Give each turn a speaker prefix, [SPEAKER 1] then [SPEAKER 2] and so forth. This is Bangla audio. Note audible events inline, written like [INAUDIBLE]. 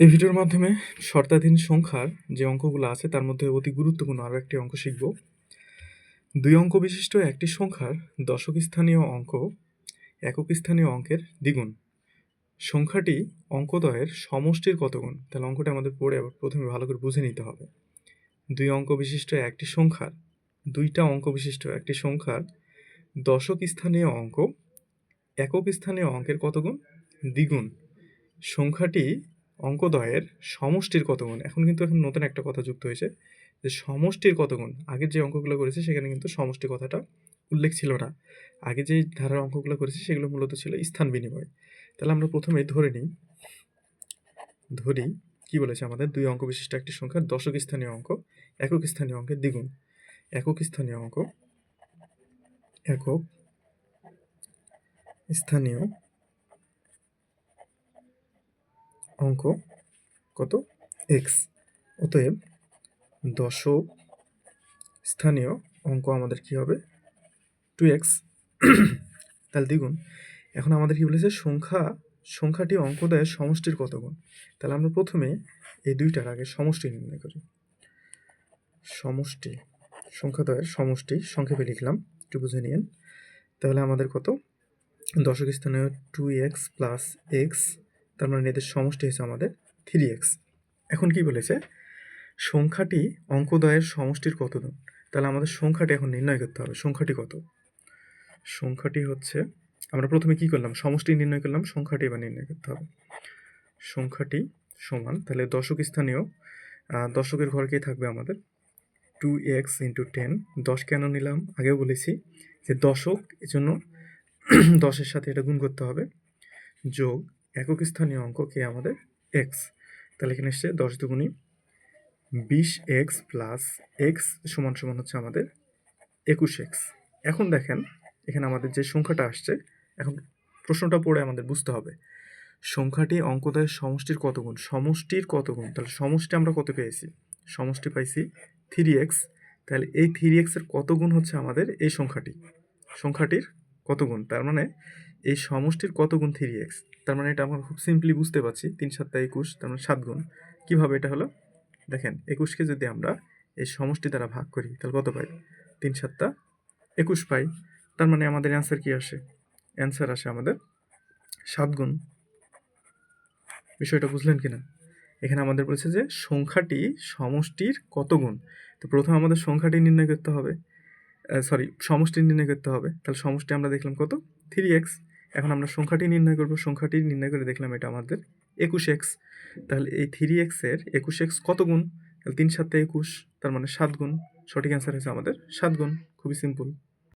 [SPEAKER 1] এই ভিডিওর মাধ্যমে শর্তাধীন সংখ্যার যে অঙ্কগুলো আছে, তার মধ্যে অতি গুরুত্বপূর্ণ আরও একটি অঙ্ক শিখব। দুই অঙ্ক বিশিষ্ট একটি সংখ্যার দশক স্থানীয় অঙ্ক, একক স্থানীয় অঙ্কের দ্বিগুণ। সংখ্যাটি অঙ্কদ্বয়ের সমষ্টির কতগুণ? তাহলে অঙ্কটা আমাদের পড়ে আবার প্রথমে ভালো করে বুঝে নিতে হবে। দুই অঙ্ক বিশিষ্ট একটি সংখ্যার, দুইটা অঙ্ক বিশিষ্ট একটি সংখ্যার দশক স্থানীয় অঙ্ক, একক স্থানীয় অঙ্কের কতগুণ? দ্বিগুণ। সংখ্যাটি অঙ্কদ্বয়ের সমষ্টির কত গুণ এখন কিন্তু এখন নতুন একটা কথা যুক্ত হয়েছে যে সমষ্টির কত গুণ আগের যে অঙ্কগুলো করেছে সেখানে কিন্তু সমষ্টি কথাটা উল্লেখ ছিল না। আগে যে ধারার অঙ্কগুলো করেছে সেগুলো মূলত ছিল স্থান বিনিময়। তাহলে আমরা প্রথমে ধরে নিই। ধরি, কি বলেছে আমাদের? দুই অঙ্ক বিশিষ্ট একটি সংখ্যার দশক স্থানীয় অঙ্ক, একক স্থানীয় অঙ্কের দ্বিগুণ। একক স্থানীয় অঙ্ক, একক স্থানীয় অঙ্ক কত? এক্স অতএব দশক স্থানীয় অঙ্ক আমাদের কি হবে? টু এক্স তাহলে দ্বিগুণ। এখন আমাদের কি বলেছে? সংখ্যা, সংখ্যাটি অঙ্কদয়ের সমষ্টির কত গুণ? তাহলে আমরা প্রথমে এই দুইটার আগে সমষ্টি নির্ণয় করি। সমষ্টি সংখ্যাদয়ের সমষ্টি সংক্ষেপে লিখলাম, একটু বুঝে নিন তাহলে আমাদের কত? দশক স্থানীয় টু এক্স প্লাস এক্স তার মানে এদের সমষ্টি হয়েছে আমাদের থ্রি এক্স এখন কি বলেছে? সংখ্যাটি অঙ্কদয়ের সমষ্টির কত গুণ তাহলে আমাদের সংখ্যাটি এখন নির্ণয় করতে হবে। সংখ্যাটি কত? সংখ্যাটি হচ্ছে, আমরা প্রথমে কি করলাম? সমষ্টি নির্ণয় করলাম, সংখ্যাটি এবার নির্ণয় করতে হবে। সংখ্যাটি সমান, তাহলে দশক স্থানীয় দশকের ঘর থাকবে আমাদের? টু এক্স ইন্টু টেন দশ কেন নিলাম? আগেও বলেছি যে দশক, এজন্য [CLEARS THROAT] দশের সাথে এটা গুণ করতে হবে। যোগ একক স্থানীয় অঙ্ক কে আমাদের? এক্স তাহলে এখানে এসছে দশ দুগুণি বিশ এক্স প্লাস এক্স সমান সমান হচ্ছে আমাদের একুশ এক্স এখন দেখেন, এখানে আমাদের যে সংখ্যাটা আসছে, এখন প্রশ্নটা পড়ে আমাদের বুঝতে হবে। সংখ্যাটি অঙ্কদয়ের সমষ্টির কত গুণ? সমষ্টির কত গুণ? তাহলে সমষ্টি আমরা কত পেয়েছি? সমষ্টি পাইছি থ্রি এক্স তাহলে এই থ্রি এক্সের কত গুণ হচ্ছে আমাদের এই সংখ্যাটি? সংখ্যাটির কত গুণ? তার মানে এই সমষ্টির কত গুণ থ্রি এক্স তার মানে এটা আমরা খুব সিম্পলি বুঝতে পারছি। তিন সাতটা একুশ, তার মানে সাত গুণ। কীভাবে এটা হলো? দেখেন একুশকে যদি আমরা এই সমষ্টি দ্বারা ভাগ করি, তাহলে কত পাই? তিন সাতটা একুশ পাই। তার মানে আমাদের অ্যান্সার কি আসে? অ্যান্সার আসে আমাদের সাত গুণ। বিষয়টা বুঝলেন কিনা? এখানে আমাদের বলেছে যে সংখ্যাটি সমষ্টির কত গুণ? তো প্রথম আমাদের সংখ্যাটি নির্ণয় করতে হবে। সরি সমষ্টি নির্ণয় করতে হবে। তাহলে সমষ্টি আমরা দেখলাম কত? থ্রি এক্স এখন আমরা সংখ্যাটি নির্ণয় করব। সংখ্যাটি নির্ণয় করে দেখলাম এটা আমাদের একুশ এক্স। তাহলে এই থ্রি এক্সের একুশ এক্স কত গুণ? তাহলে তিন সাতটা একুশ, তার মানে সাত গুণ। সঠিক অ্যান্সার হয়েছে আমাদের সাত গুণ। খুবই সিম্পল।